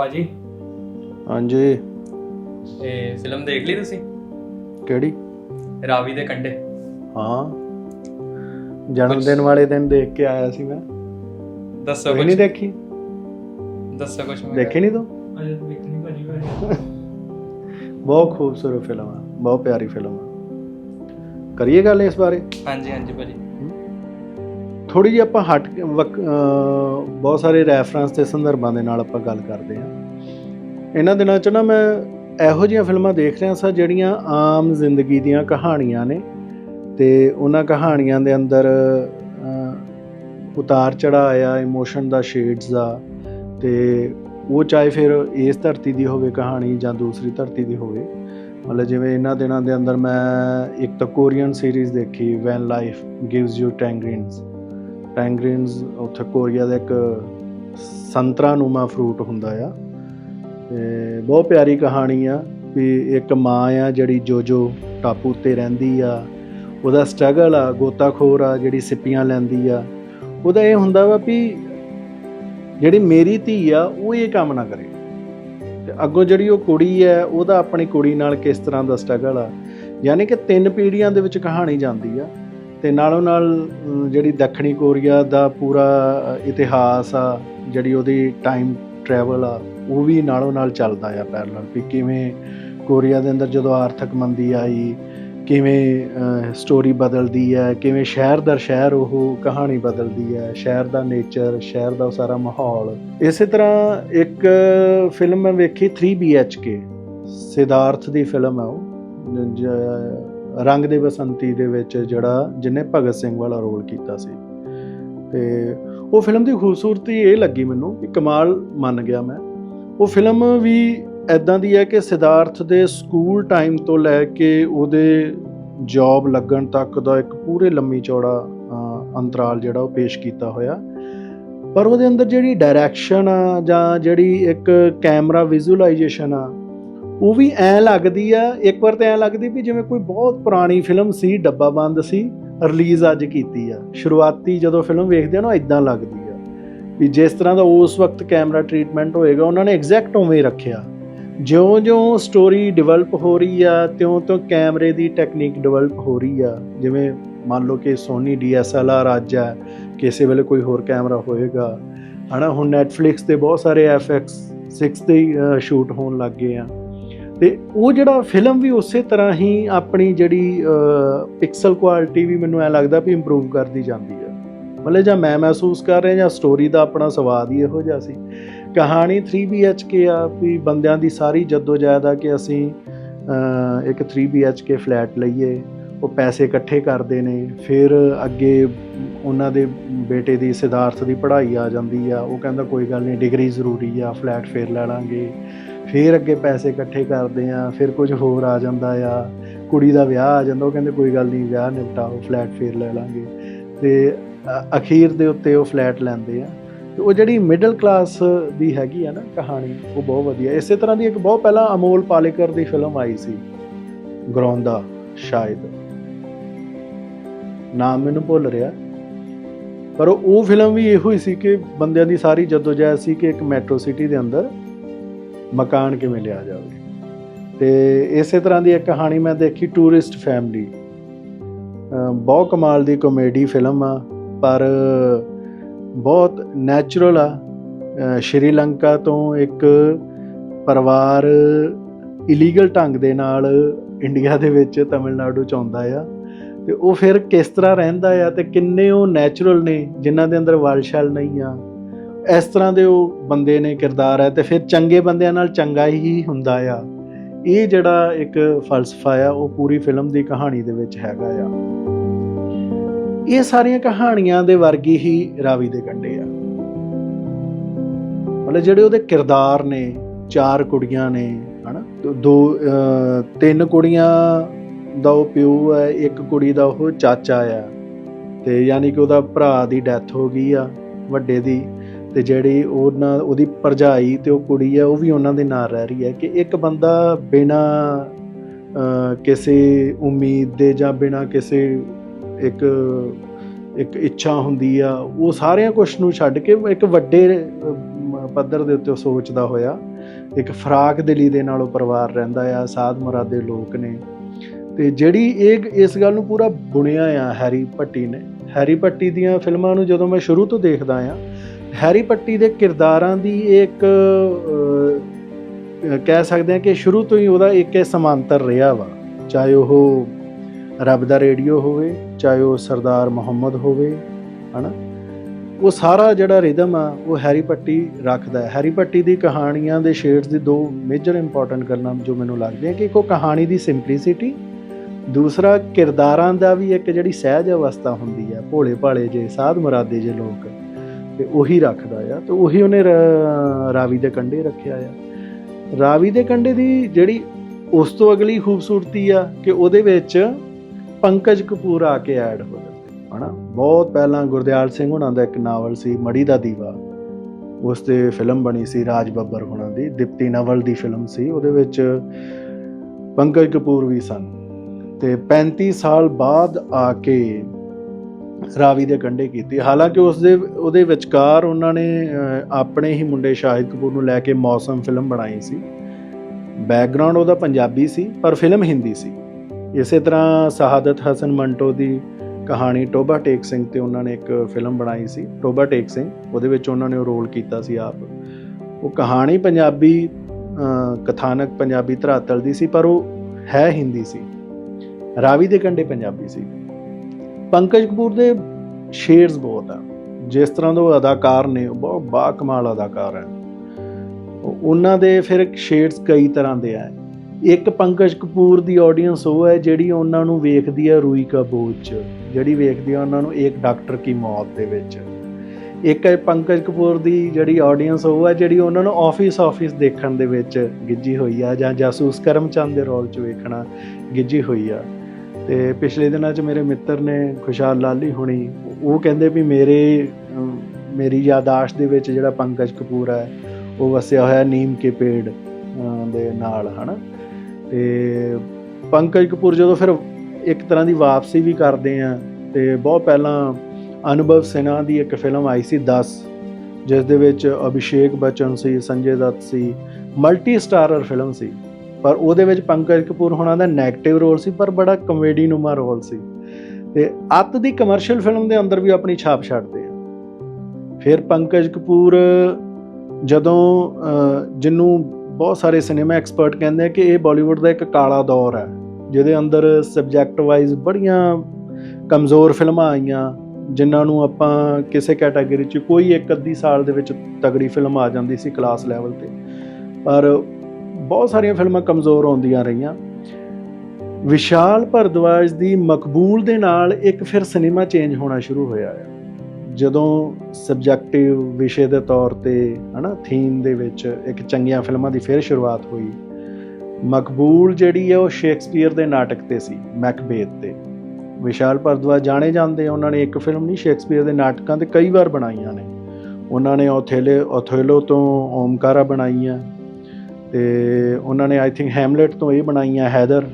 ਭਾਜੀ? ਹਾਂਜੀ। ਇਹ ਫਿਲਮ ਦੇਖ ਲਈ ਤੁਸੀਂ? ਕਿਹੜੀ? ਰਾਵੀ ਦੇ ਕੰਢੇ ਹਾਂ। ਜਨਮ ਦਿਨ ਵਾਲੇ ਦਿਨ ਦੇਖ ਕੇ ਆਇਆ ਸੀ ਮੈਂ। ਦੱਸੋ ਕੋਈ ਕੁਝ ਨਹੀਂ ਦੇਖੀ? ਦੱਸੋ ਕੁਝ ਦੇਖੀ ਨਹੀਂ ਤੂੰ? ਅਜੇ ਤਾਂ ਦੇਖਣੀ ਭਾਜੀ ਭਾਜੀ। ਬਹੁਤ ਖੂਬਸੂਰਤ ਫਿਲਮ ਆ। ਬਹੁਤ ਪਿਆਰੀ ਫਿਲਮ ਆ। ਕਰੀਏ ਗੱਲ ਇਸ ਬਾਰੇ? ਹਾਂਜੀ ਹਾਂਜੀ ਭਾਜੀ। ਥੋੜੀ ਜਿਹੀ ਆਪਾਂ ਹਟ ਵਕ- ਬਹੁਤ ਸਾਰੇ ਰੈਫਰੈਂਸ ਤੇ ਸੰਦਰਭਾਂ ਦੇ ਨਾਲ ਆਪਾਂ ਗੱਲ ਕਰਦੇ ਹਾਂ। ਇਹਨਾਂ ਦਿਨਾਂ 'ਚ ਨਾ ਮੈਂ ਇਹੋ ਜਿਹੀਆਂ ਫਿਲਮਾਂ ਦੇਖ ਰਿਹਾ ਸਾਂ ਜਿਹੜੀਆਂ ਆਮ ਜ਼ਿੰਦਗੀ ਦੀਆਂ ਕਹਾਣੀਆਂ ਨੇ ਤੇ ਉਹਨਾਂ ਕਹਾਣੀਆਂ ਦੇ ਅੰਦਰ ਉਤਾਰ ਚੜ੍ਹਾਅ ਆਇਆ ਇਮੋਸ਼ਨ ਦਾ ਸ਼ੇਡਸ ਆ ਤੇ ਉਹ ਚਾਹੇ ਫਿਰ ਇਸ ਧਰਤੀ ਦੀ ਹੋਵੇ ਕਹਾਣੀ ਜਾਂ ਦੂਸਰੀ ਧਰਤੀ ਦੀ ਹੋਵੇ, ਮਤਲਬ ਜਿਵੇਂ ਇਹਨਾਂ ਦਿਨਾਂ ਦੇ ਅੰਦਰ ਮੈਂ ਇੱਕ ਤਾਂ ਕੋਰੀਅਨ ਸੀਰੀਜ਼ ਦੇਖੀ when life gives you tangerines tangerines ਉੱਥੇ ਕੋਰੀਆ ਦਾ ਇੱਕ ਸੰਤਰਾ ਨੂਮਾ ਫਰੂਟ ਹੁੰਦਾ ਆ। ਤੇ ਬਹੁਤ ਪਿਆਰੀ ਕਹਾਣੀ ਆ ਵੀ ਇੱਕ ਮਾਂ ਆ ਜਿਹੜੀ ਜੋਜੋ ਟਾਪੂ 'ਤੇ ਰਹਿੰਦੀ ਆ। ਉਹਦਾ ਸਟਰਗਲ ਆ, ਗੋਤਾਖੋਰ ਆ, ਜਿਹੜੀ ਸਿੱਪੀਆਂ ਲੈਂਦੀ ਆ। ਉਹਦਾ ਇਹ ਹੁੰਦਾ ਵਾ ਵੀ ਜਿਹੜੀ ਮੇਰੀ ਧੀ ਆ, ਉਹ ਇਹ ਕੰਮ ਨਾ ਕਰੇ। ਤੇ ਅੱਗੋਂ ਜਿਹੜੀ ਉਹ ਕੁੜੀ ਹੈ ਉਹਦਾ ਆਪਣੀ ਕੁੜੀ ਨਾਲ ਕਿਸ ਤਰ੍ਹਾਂ ਦਾ ਸਟਰਗਲ ਆ। ਯਾਨੀ ਕਿ ਤਿੰਨ ਪੀੜ੍ਹੀਆਂ ਦੇ ਵਿੱਚ ਕਹਾਣੀ ਜਾਂਦੀ ਆ। ਤੇ ਨਾਲੋਂ ਨਾਲ ਜਿਹੜੀ ਦੱਖਣੀ ਕੋਰੀਆ ਦਾ ਪੂਰਾ ਇਤਿਹਾਸ ਆ, ਜਿਹੜੀ ਉਹਦੀ ਟਾਈਮ ਟਰੈਵਲ ਆ, ਉਹ ਵੀ ਨਾਲੋਂ ਨਾਲ ਚੱਲਦਾ ਆ ਪੈਰਲਲ ਵੀ ਕਿਵੇਂ ਕੋਰੀਆ ਦੇ ਅੰਦਰ ਜਦੋਂ ਆਰਥਿਕ ਮੰਦੀ ਆਈ, ਕਿਵੇਂ ਸਟੋਰੀ ਬਦਲਦੀ ਹੈ ਕਿਵੇਂ ਸ਼ਹਿਰ ਦਰ ਸ਼ਹਿਰ ਉਹ ਕਹਾਣੀ ਬਦਲਦੀ ਹੈ ਸ਼ਹਿਰ ਦਾ ਨੇਚਰ ਸ਼ਹਿਰ ਦਾ ਉਹ ਸਾਰਾ ਮਾਹੌਲ। ਇਸੇ ਤਰ੍ਹਾਂ ਇੱਕ ਫਿਲਮ ਮੈਂ ਵੇਖੀ 3 BHK ਸਿਧਾਰਥ ਦੀ ਫਿਲਮ ਹੈ ਉਹ ਰੰਗ ਦੇ ਬਸੰਤੀ ਦੇ ਵਿੱਚ ਜਿਹੜਾ ਜਿਹਨੇ ਭਗਤ ਸਿੰਘ ਵਾਲਾ ਰੋਲ ਕੀਤਾ ਸੀ। ਤੇ ਉਹ ਫਿਲਮ ਦੀ ਖੂਬਸੂਰਤੀ ਇਹ ਲੱਗੀ ਮੈਨੂੰ ਕਿ ਕਮਾਲ ਮੰਨ ਗਿਆ ਮੈਂ। ਉਹ ਫਿਲਮ ਵੀ ਐਦਾਂ ਦੀ ਹੈ ਕਿ ਸਿਧਾਰਥ ਦੇ ਸਕੂਲ ਟਾਈਮ ਤੋਂ ਲੈ ਕੇ ਉਹਦੇ ਜੌਬ ਲੱਗਣ ਤੱਕ ਦਾ ਇੱਕ ਪੂਰੇ ਲੰਮੀ ਚੌੜਾ ਅੰਤਰਾਲ ਜਿਹੜਾ ਉਹ ਪੇਸ਼ ਕੀਤਾ ਹੋਇਆ। ਪਰ ਉਹਦੇ ਅੰਦਰ ਜਿਹੜੀ ਡਾਇਰੈਕਸ਼ਨ ਆ ਜਾਂ ਜਿਹੜੀ ਇੱਕ ਕੈਮਰਾ ਵਿਜ਼ੂਅਲਾਈਜੇਸ਼ਨ ਆ ਉਹ ਵੀ ਐ ਲੱਗਦੀ ਆ, ਇੱਕ ਵਾਰ ਤਾਂ ਐ ਲੱਗਦੀ ਵੀ ਜਿਵੇਂ ਕੋਈ ਬਹੁਤ ਪੁਰਾਣੀ ਫਿਲਮ ਸੀ, ਡੱਬਾ ਬੰਦ ਸੀ ਰਿਲੀਜ਼ ਅੱਜ ਕੀਤੀ ਆ। ਸ਼ੁਰੂਆਤੀ ਜਦੋਂ ਫਿਲਮ ਵੇਖਦੇ ਆ ਨਾ ਇਦਾਂ ਲੱਗਦੀ ਆ। ਵੀ ਜਿਸ ਤਰ੍ਹਾਂ ਦਾ ਉਸ ਵਕਤ ਕੈਮਰਾ ਟ੍ਰੀਟਮੈਂਟ ਹੋਏਗਾ, ਉਹਨਾਂ ਨੇ ਐਗਜ਼ੈਕਟ ਉਵੇਂ ਹੀ ਰੱਖਿਆ। ਜਿਉਂ-ਜਿਉਂ ਸਟੋਰੀ ਡਿਵੈਲਪ ਹੋ ਰਹੀ ਆ, ਤਿਉਂ-ਤਿਉਂ ਕੈਮਰੇ ਦੀ ਟੈਕਨੀਕ ਡਿਵੈਲਪ ਹੋ ਰਹੀ ਆ। ਜਿਵੇਂ ਮੰਨ ਲਓ ਕਿ ਸੋਨੀ DSLR ਅੱਜ ਆ, ਕਿਸੇ ਵੇਲੇ ਕੋਈ ਹੋਰ ਕੈਮਰਾ ਹੋਏਗਾ। ਹਨਾ, ਹੁਣ Netflix ਤੇ ਬਹੁਤ ਸਾਰੇ FX 6 ਤੇ ਸ਼ੂਟ ਹੋਣ ਲੱਗ ਗਏ ਆ। ਤੇ ਉਹ ਜਿਹੜਾ ਫਿਲਮ ਵੀ ਉਸੇ ਤਰ੍ਹਾਂ ਹੀ ਆਪਣੀ ਜਿਹੜੀ ਪਿਕਸਲ ਕੁਆਲਿਟੀ ਵੀ ਮੈਨੂੰ ਐ ਲੱਗਦਾ ਵੀ ਇੰਪਰੂਵ ਕਰਦੀ ਜਾਂਦੀ ਹੈ। ਮਤਲਬ ਜਾਂ ਮੈਂ ਮਹਿਸੂਸ ਕਰ ਰਿਹਾ ਜਾਂ ਸਟੋਰੀ ਦਾ ਆਪਣਾ ਸਵਾਦ ਹੀ ਇਹੋ ਜਿਹਾ ਸੀ। ਕਹਾਣੀ 3 BHK ਆ ਵੀ ਬੰਦਿਆਂ ਦੀ ਸਾਰੀ ਜਦੋਜਹਿਦ ਆ ਕਿ ਅਸੀਂ ਅਹ, ਇੱਕ 3 BHK ਫਲੈਟ ਲਈਏ ਉਹ ਪੈਸੇ ਇਕੱਠੇ ਕਰਦੇ ਨੇ ਫਿਰ ਅੱਗੇ ਉਹਨਾਂ ਦੇ ਬੇਟੇ ਦੀ ਸਿਧਾਰਥ ਦੀ ਪੜ੍ਹਾਈ ਆ ਜਾਂਦੀ ਆ ਉਹ ਕਹਿੰਦਾ ਕੋਈ ਗੱਲ ਨਹੀਂ ਡਿਗਰੀ ਜ਼ਰੂਰੀ ਆ ਫਲੈਟ ਫੇਰ ਲੈ ਲਾਂਗੇ। ਫਿਰ ਅੱਗੇ ਪੈਸੇ ਇਕੱਠੇ ਕਰਦੇ ਆ, ਫਿਰ ਕੁਝ ਹੋਰ ਆ ਜਾਂਦਾ ਆ। ਕੁੜੀ ਦਾ ਵਿਆਹ ਆ ਜਾਂਦਾ, ਉਹ ਕਹਿੰਦੇ ਕੋਈ ਗੱਲ ਨਹੀਂ, ਵਿਆਹ ਨਿਪਟਾਓ, ਫਲੈਟ ਫੇਰ ਲੈ ਲਾਂਗੇ। ਤੇ ਅਖੀਰ ਦੇ ਉੱਤੇ ਉਹ ਫਲੈਟ ਲੈਂਦੇ ਆ। ਤੇ ਉਹ ਜਿਹੜੀ ਮਿਡਲ ਕਲਾਸ ਦੀ ਹੈਗੀ ਆ ਨਾ ਕਹਾਣੀ, ਉਹ ਬਹੁਤ ਵਧੀਆ। ਇਸੇ ਤਰ੍ਹਾਂ ਦੀ ਇੱਕ ਬਹੁਤ ਪਹਿਲਾਂ ਅਮੋਲ ਪਾਲੇਕਰ ਦੀ ਫਿਲਮ ਆਈ ਸੀ, ਗਰੌਂਦਾ, ਸ਼ਾਇਦ। ਨਾਮ ਮੈਨੂੰ ਭੁੱਲ ਰਿਹਾ। ਪਰ ਉਹ ਉਹ ਫਿਲਮ ਵੀ ਇਹੋ ਹੀ ਸੀ ਕਿ ਬੰਦਿਆਂ ਦੀ ਸਾਰੀ ਜਦੋਜਹਿਦ ਸੀ ਕਿ ਇੱਕ ਮੈਟਰੋ ਸਿਟੀ ਦੇ ਅੰਦਰ ਮਕਾਨ ਕਿਵੇਂ ਲਿਆ ਜਾਵੇ। ਤੇ ਇਸੇ ਤਰ੍ਹਾਂ ਦੀ ਇੱਕ ਕਹਾਣੀ ਮੈਂ ਦੇਖੀ ਟੂਰਿਸਟ ਫੈਮਿਲੀ ਬਹੁਤ ਕਮਾਲ ਦੀ ਕਾਮੇਡੀ ਫਿਲਮ ਆ, ਪਰ ਬਹੁਤ ਨੈਚੁਰਲ ਆ। ਸ਼੍ਰੀਲੰਕਾ ਤੋਂ ਇੱਕ ਪਰਿਵਾਰ ਇਲੀਗਲ ਢੰਗ ਦੇ ਨਾਲ ਇੰਡੀਆ ਦੇ ਵਿੱਚ ਤਾਮਿਲਨਾਡੂ ਚ ਆਉਂਦਾ ਆ। ਤੇ ਉਹ ਫਿਰ ਕਿਸ ਤਰ੍ਹਾਂ ਰਹਿੰਦਾ ਆ ਤੇ ਕਿੰਨੇ ਉਹ ਨੈਚੁਰਲ ਨੇ, ਜਿਨ੍ਹਾਂ ਦੇ ਅੰਦਰ ਵਲਸ਼ਲ ਨਹੀਂ ਆ। ਇਸ ਤਰ੍ਹਾਂ ਦੇ ਉਹ ਬੰਦੇ ਨੇ ਕਿਰਦਾਰ ਹੈ ਤੇ ਫਿਰ ਚੰਗੇ ਬੰਦਿਆਂ ਨਾਲ ਚੰਗਾ ਹੀ ਹੁੰਦਾ ਆ। ਇਹ ਜਿਹੜਾ ਇੱਕ ਫਲਸਫਾ ਆ, ਉਹ ਪੂਰੀ ਫਿਲਮ ਦੀ ਕਹਾਣੀ ਦੇ ਵਿੱਚ ਹੈਗਾ ਆ। ਇਹ ਸਾਰੀਆਂ ਕਹਾਣੀਆਂ ਦੇ ਵਰਗੀ ਹੀ ਰਾਵੀ ਦੇ ਕੰਡੇ ਆ। ਮਤਲਬ ਜਿਹੜੇ ਉਹਦੇ ਕਿਰਦਾਰ ਨੇ, ਚਾਰ ਕੁੜੀਆਂ ਨੇ, ਹਨਾ? ਦੋ- ਦੋ ਤਿੰਨ ਕੁੜੀਆਂ ਦਾ ਉਹ ਪਿਓ ਹੈ, ਇੱਕ ਕੁੜੀ ਦਾ ਉਹ ਚਾਚਾ ਆ। ਤੇ ਯਾਨੀ ਕਿ ਉਹਦਾ ਭਰਾ ਦੀ ਡੈਥ ਹੋ ਗਈ ਆ, ਵੱਡੇ ਦੀ। ਤੇ ਜਿਹੜੀ ਉਹਨਾਂ, ਉਹਦੀ ਭਰਜਾਈ ਤੇ ਉਹ ਕੁੜੀ ਆ, ਉਹ ਵੀ ਉਹਨਾਂ ਦੇ ਨਾਲ ਰਹਿ ਰਹੀ ਹੈ ਕਿ ਇੱਕ ਬੰਦਾ ਬਿਨਾ ਕਿਸੇ ਉਮੀਦ ਦੇ ਜਾਂ ਬਿਨਾ ਕਿਸੇ ਇੱਕ ਇੱਕ ਇੱਛਾ ਹੁੰਦੀ ਆ, ਉਹ ਸਾਰਿਆਂ ਕੁਝ ਨੂੰ ਛੱਡ ਕੇ ਇੱਕ ਵੱਡੇ ਪੱਧਰ ਦੇ ਉੱਤੇ ਉਹ ਸੋਚਦਾ ਹੋਇਆ, ਇੱਕ ਫਰਾਕ ਦਿਲੀ ਦੇ ਨਾਲ ਉਹ ਪਰਿਵਾਰ ਰਹਿੰਦਾ ਆ, ਸਾਧ ਮੁਰਾਦੇ ਲੋਕ ਨੇ। ਤੇ ਜਿਹੜੀ ਇਹ, ਇਸ ਗੱਲ ਨੂੰ ਪੂਰਾ ਬੁਣਿਆ ਆ ਹੈਰੀ ਭੱਟੀ ਨੇ। ਹੈਰੀ ਭੱਟੀ ਦੀਆਂ ਫਿਲਮਾਂ ਨੂੰ ਜਦੋਂ ਮੈਂ ਸ਼ੁਰੂ ਤੋਂ ਦੇਖਦਾ ਆ ਹੈਰੀ ਪੱਟੀ ਦੇ ਕਿਰਦਾਰਾਂ ਦੀ ਇੱਕ ਕਹਿ ਸਕਦੇ ਆ ਕਿ ਸ਼ੁਰੂ ਤੋਂ ਹੀ ਉਹਦਾ ਇੱਕ ਇਹ ਸਮਾਂਤਰ ਰਿਹਾ ਵਾ। ਚਾਹੇ ਉਹ ਰੱਬ ਦਾ ਰੇਡੀਓ ਹੋਵੇ, ਚਾਹੇ ਉਹ ਸਰਦਾਰ ਮੁਹੰਮਦ ਹੋਵੇ, ਹਨਾ? ਉਹ ਸਾਰਾ ਜਿਹੜਾ ਰਿਦਮ ਆ, ਉਹ ਹੈਰੀ ਪੱਟੀ ਰੱਖਦਾ ਹੈ। ਹੈਰੀ ਪੱਟੀ ਦੀ ਕਹਾਣੀਆਂ ਦੇ ਸ਼ੇਡਸ ਦੀ ਦੋ ਮੇਜਰ ਇੰਪੋਰਟੈਂਟ ਗੱਲਾਂ ਜੋ ਮੈਨੂੰ ਲੱਗਦੀਆਂ ਕਿ ਇੱਕ ਉਹ ਕਹਾਣੀ ਦੀ ਸਿੰਪਲਿਸਿਟੀ ਦੂਸਰਾ ਕਿਰਦਾਰਾਂ ਦਾ ਵੀ ਇੱਕ ਜਿਹੜੀ ਸਹਿਜ ਅਵਸਥਾ ਹੁੰਦੀ ਹੈ ਭੋਲੇ ਭਾਲੇ ਜੇ, ਸਾਧ ਮੁਰਾਦੇ ਜੇ ਲੋਕ। ਤੇ ਉਹੀ ਰੱਖਦਾ ਆ ਤੇ ਉਹੀ ਉਹਨੇ ਰਾਵੀ ਦੇ ਕੰਢੇ ਰੱਖਿਆ ਆ। ਰਾਵੀ ਦੇ ਕੰਢੇ ਦੀ ਜਿਹੜੀ ਉਸ ਤੋਂ ਅਗਲੀ ਖੂਬਸੂਰਤੀ ਆ ਕਿ ਉਹਦੇ ਵਿੱਚ ਪੰਕਜ ਕਪੂਰ ਆ ਕੇ ਐਡ ਹੋ ਜਾਂਦੇ ਹਨਾ? ਬਹੁਤ ਪਹਿਲਾਂ ਗੁਰਦਿਆਲ ਸਿੰਘ ਹੁਣਾਂ ਦਾ ਇੱਕ ਨਾਵਲ ਸੀ, ਮੜੀ ਦਾ ਦੀਵਾ। ਉਸ ਤੇ ਫਿਲਮ ਬਣੀ ਸੀ, ਰਾਜ ਬੱਬਰ ਹੁਣਾਂ ਦੀ, ਦਿਪਤੀ ਨਵਲ ਦੀ ਫਿਲਮ ਸੀ, ਉਹਦੇ ਵਿੱਚ ਪੰਕਜ ਕਪੂਰ ਵੀ ਸਨ। ਤੇ 35 ਸਾਲ ਬਾਅਦ ਆ ਕੇ ਰਾਵੀ ਦੇ ਕੰਢੇ ਕੀਤੀ। ਹਾਲਾਂਕਿ ਉਸ ਦੇ, ਉਹਦੇ ਵਿਚਕਾਰ ਉਹਨਾਂ ਨੇ ਆਪਣੇ ਹੀ ਮੁੰਡੇ ਸ਼ਾਹਿਦ ਕਪੂਰ ਨੂੰ ਲੈ ਕੇ ਮੌਸਮ ਫਿਲਮ ਬਣਾਈ ਸੀ। ਬੈਕਗ੍ਰਾਉਂਡ ਉਹਦਾ ਪੰਜਾਬੀ ਸੀ, ਪਰ ਫਿਲਮ ਹਿੰਦੀ ਸੀ। ਇਸੇ ਤਰ੍ਹਾਂ ਸ਼ਹਾਦਤ ਹਸਨ ਮੰਟੋ ਦੀ ਕਹਾਣੀ ਟੋਬਾ ਟੇਕ ਸਿੰਘ ਤੇ ਉਹਨਾਂ ਨੇ ਇੱਕ ਫਿਲਮ ਬਣਾਈ ਸੀ, ਟੋਬਾ ਟੇਕ ਸਿੰਘ। ਉਹਦੇ ਵਿੱਚ ਉਹਨਾਂ ਨੇ ਉਹ ਰੋਲ ਕੀਤਾ ਸੀ ਆਪ। ਉਹ ਕਹਾਣੀ ਪੰਜਾਬੀ ਕਥਾਨਕ ਪੰਜਾਬੀ ਧਰਾਤਲ ਦੀ ਸੀ, ਪਰ ਉਹ ਹੈ ਹਿੰਦੀ ਸੀ। ਰਾਵੀ ਦੇ ਕੰਢੇ ਪੰਜਾਬੀ ਸੀ। ਪੰਕਜ ਕਪੂਰ ਦੇ ਸ਼ੇਅਰਸ ਬਹੁਤ ਆ। ਜਿਸ ਤਰ੍ਹਾਂ ਦੇ ਉਹ ਅਦਾਕਾਰ ਨੇ, ਉਹ ਬਹੁਤ ਬਾ ਕਮਾਲ ਅਦਾਕਾਰ ਹੈ ਉਹਨਾਂ ਦੇ ਫਿਰ ਸ਼ੇਡਸ ਕਈ ਤਰ੍ਹਾਂ ਦੇ ਆ। ਇੱਕ ਪੰਕਜ ਕਪੂਰ ਦੀ ਆਡੀਅנס ਉਹ ਹੈ ਜਿਹੜੀ ਉਹਨਾਂ ਨੂੰ ਵੇਖਦੀ ਹੈ ਰੂਈ ਕਾ ਬੋਝ ਚ। ਜਿਹੜੀ ਵੇਖਦੀ ਆ ਉਹਨਾਂ ਨੂੰ ਇੱਕ ਡਾਕਟਰ ਕੀ ਮੌਤ ਦੇ ਵਿੱਚ। ਇੱਕ ਹੈ ਪੰਕਜ ਕਪੂਰ ਦੀ ਜਿਹੜੀ ਆਡੀਅנס ਉਹ ਹੈ ਜਿਹੜੀ ਉਹਨਾਂ ਨੂੰ ਆਫਿਸ ਆਫਿਸ ਦੇਖਣ ਦੇ ਵਿੱਚ ਗਿੱਜੀ ਹੋਈ ਆ ਜਾਂ ਜਾਸੂਸ ਕਰਮਚੰਦ ਦੇ ਰੋਲ ਚ ਵੇਖਣਾ ਗਿੱਜੀ ਹੋਈ ਆ। ਤੇ ਪਿਛਲੇ ਦਿਨਾਂ 'ਚ ਮੇਰੇ ਮਿੱਤਰ ਨੇ ਖੁਸ਼ਹਾਲ ਲਾਲੀ ਹੁਣੀ, ਉਹ ਕਹਿੰਦੇ ਵੀ ਮੇਰੇ ਮੇਰੀ ਯਾਦਾਸ਼ਤ ਦੇ ਵਿੱਚ ਜਿਹੜਾ ਪੰਕਜ ਕਪੂਰ ਹੈ, ਉਹ ਵਸਿਆ ਹੋਇਆ ਨੀਮ ਕੇ ਪੇੜ ਦੇ ਨਾਲ, ਹਨਾ? ਤੇ ਪੰਕਜ ਕਪੂਰ ਜਦੋਂ ਫਿਰ ਇੱਕ ਤਰ੍ਹਾਂ ਦੀ ਵਾਪਸੀ ਵੀ ਕਰਦੇ ਆ, ਤੇ ਬਹੁਤ ਪਹਿਲਾਂ ਅਨੁਭਵ ਸਿਨਹਾ ਦੀ ਇੱਕ ਫਿਲਮ ਆਈ ਸੀ 10 ਜਿਸ ਦੇ ਵਿੱਚ ਅਭਿਸ਼ੇਕ ਬੱਚਨ ਸੀ, ਸੰਜੇ ਦੱਤ ਸੀ ਮਲਟੀ ਸਟਾਰਰ ਫਿਲਮ ਸੀ। ਪਰ ਉਹਦੇ ਵਿੱਚ ਪੰਕਜ ਕਪੂਰ ਹੋਣਾ ਦਾ 네ਗੇਟਿਵ ਰੋਲ ਸੀ ਪਰ ਬੜਾ ਕਮੇਡੀ ਨੂਮਾ ਰੋਲ ਸੀ। ਤੇ ਅੱਤ ਦੀ ਕਮਰਸ਼ੀਅਲ ਫਿਲਮ ਦੇ ਅੰਦਰ ਵੀ ਆਪਣੀ ਛਾਪ ਛੱਡਦੇ ਆ। ਫਿਰ ਪੰਕਜ ਕਪੂਰ ਜਦੋਂ ਅਹ, ਜਿਹਨੂੰ ਬਹੁਤ ਸਾਰੇ ਸਿਨੇਮਾ ਐਕਸਪਰਟ ਕਹਿੰਦੇ ਆ ਕਿ ਇਹ ਬਾਲੀਵੁੱਡ ਦਾ ਇੱਕ ਕਾਲਾ ਦੌਰ ਹੈ ਜਿਹਦੇ ਅੰਦਰ ਸਬਜੈਕਟ ਵਾਈਜ਼ ਬੜੀਆਂ ਕਮਜ਼ੋਰ ਫਿਲਮਾਂ ਆਈਆਂ ਜਿਨ੍ਹਾਂ ਨੂੰ ਆਪਾਂ ਕਿਸੇ ਕੈਟਾਗਰੀ 'ਚ ਕੋਈ ਇੱਕ ਅੱਧੀ ਸਾਲ ਦੇ ਵਿੱਚ ਤਗੜੀ ਫਿਲਮ ਆ ਜਾਂਦੀ ਸੀ ਕਲਾਸ ਲੈਵਲ ਤੇ। ਪਰ ਬਹੁਤ ਸਾਰੀਆਂ ਫਿਲਮਾਂ ਕਮਜ਼ੋਰ ਆਉਂਦੀਆਂ ਰਹੀਆਂ। ਵਿਸ਼ਾਲ ਭਰਦਵਾਜ ਦੀ ਮਕਬੂਲ ਦੇ ਨਾਲ ਇੱਕ ਫਿਰ ਸਿਨੇਮਾ ਚੇਂਜ ਹੋਣਾ ਸ਼ੁਰੂ ਹੋਇਆ ਹੈ। ਜਦੋਂ ਸਬਜੈਕਟਿਵ ਵਿਸ਼ੇ ਦੇ ਤੌਰ ਤੇ ਹਨਾ ਥੀਮ ਦੇ ਵਿੱਚ ਇੱਕ ਚੰਗੀਆਂ ਫਿਲਮਾਂ ਦੀ ਫਿਰ ਸ਼ੁਰੂਆਤ ਹੋਈ। ਮਕਬੂਲ ਜਿਹੜੀ ਹੈ ਉਹ ਸ਼ੇਕਸਪੀਅਰ ਦੇ ਨਾਟਕ ਤੇ ਸੀ ਮੈਕਬੇਥ ਤੇ। ਵਿਸ਼ਾਲ ਭਰਦਵਾਜ ਜਾਣੇ ਜਾਂਦੇ ਆ, ਉਹਨਾਂ ਨੇ ਇੱਕ ਫਿਲਮ ਨਹੀਂ ਸ਼ੇਕਸਪੀਅਰ ਦੇ ਨਾਟਕਾਂ ਤੇ ਕਈ ਵਾਰ ਬਣਾਈਆਂ ਨੇ। ਉਹਨਾਂ ਨੇ ਓਥੇਲੇ ਓਥੇਲੋ ਤੋਂ ਓਮਕਾਰਾ ਬਣਾਈਆਂ। ਤੇ ਉਹਨਾਂ ਨੇ ਆਈ ਥਿੰਕ ਹੈਮਲੇਟ ਤੋਂ ਇਹ ਬਣਾਈਆਂ ਹੈਦਰ।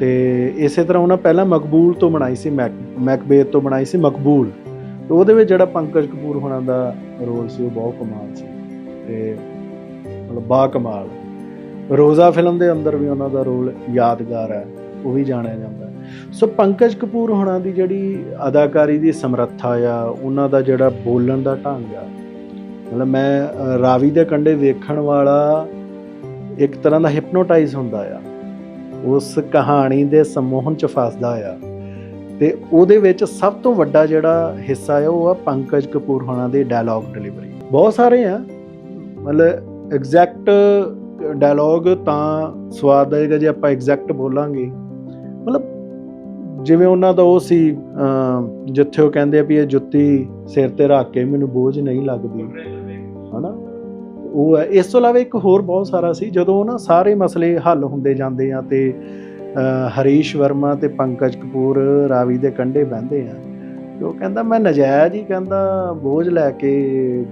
ਤੇ ਇਸੇ ਤਰ੍ਹਾਂ ਉਹਨਾਂ ਪਹਿਲਾਂ ਮਕਬੂਲ ਤੋਂ ਬਣਾਈ ਸੀ ਮੈਕ ਮੈਕਬੇਥ ਤੋਂ ਬਣਾਈ ਸੀ ਮਕਬੂਲ। ਤੇ ਉਹਦੇ ਵਿੱਚ ਜਿਹੜਾ ਪੰਕਜ ਕਪੂਰ ਹੋਣਾ ਦਾ ਰੋਲ ਸੀ, ਉਹ ਬਹੁਤ ਕਮਾਲ ਸੀ। ਤੇ ਮਤਲਬ ਬਾ ਕਮਾਲ। ਰੋਜ਼ਾ ਫਿਲਮ ਦੇ ਅੰਦਰ ਵੀ ਉਹਨਾਂ ਦਾ ਰੋਲ ਯਾਦਗਾਰ ਹੈ, ਉਹ ਵੀ ਜਾਣਿਆ ਜਾਂਦਾ। ਸੋ ਪੰਕਜ ਕਪੂਰ ਹੋਣਾ ਦੀ ਜਿਹੜੀ ਅਦਾਕਾਰੀ ਦੀ ਸਮਰੱਥਾ ਆ, ਉਹਨਾਂ ਦਾ ਜਿਹੜਾ ਬੋਲਣ ਦਾ ਢੰਗ ਆ, ਮਤਲਬ ਮੈਂ ਰਾਵੀ ਦੇ ਕੰਢੇ ਵੇਖਣ ਵਾਲਾ ਇੱਕ ਤਰ੍ਹਾਂ ਦਾ ਹਿਪਨੋਟਾਈਜ਼ ਹੁੰਦਾ ਆ। ਉਸ ਕਹਾਣੀ ਦੇ ਸਮੋਹਨ ਚ ਫਸਦਾ ਆ। ਤੇ ਉਹਦੇ ਵਿੱਚ ਸਭ ਤੋਂ ਵੱਡਾ ਜਿਹੜਾ ਹਿੱਸਾ ਆ, ਉਹ ਆ ਪੰਕਜ ਕਪੂਰ ਹੋਣਾ ਦੀ ਡਾਇਲੌਗ ਡਿਲੀਵਰੀ ਬਹੁਤ ਸਾਰੇ ਆ। ਮਤਲਬ ਐਗਜ਼ੈਕਟ ਡਾਇਲੌਗ ਤਾਂ ਸਵਾਦ ਆਏਗਾ ਜੇ ਆਪਾਂ ਐਗਜ਼ੈਕਟ ਬੋਲਾਂਗੇ। ਮਤਲਬ ਜਿਵੇਂ ਉਹਨਾਂ ਦਾ ਉਹ ਸੀ ਜਿੱਥੇ ਉਹ ਕਹਿੰਦੇ ਆ ਵੀ ਇਹ ਜੁੱਤੀ ਸਿਰ ਤੇ ਰੱਖ ਕੇ ਮੈਨੂੰ ਬੋਝ ਨਹੀਂ ਲੱਗਦੀ। ਉਹ ਹੈ। ਇਸ ਤੋਂ ਇਲਾਵਾ ਇੱਕ ਹੋਰ ਬਹੁਤ ਸਾਰਾ ਸੀ ਜਦੋਂ ਨਾ ਸਾਰੇ ਮਸਲੇ ਹੱਲ ਹੁੰਦੇ ਜਾਂਦੇ ਆ ਤੇ ਹਰੀਸ਼ ਵਰਮਾ ਤੇ ਪੰਕਜ ਕਪੂਰ ਰਾਵੀ ਦੇ ਕੰਢੇ ਬਹਿੰਦੇ ਆ। ਉਹ ਕਹਿੰਦਾ ਮੈਂ ਨਜਾਇਜ਼ ਹੀ ਕਹਿੰਦਾ ਬੋਝ ਲੈ ਕੇ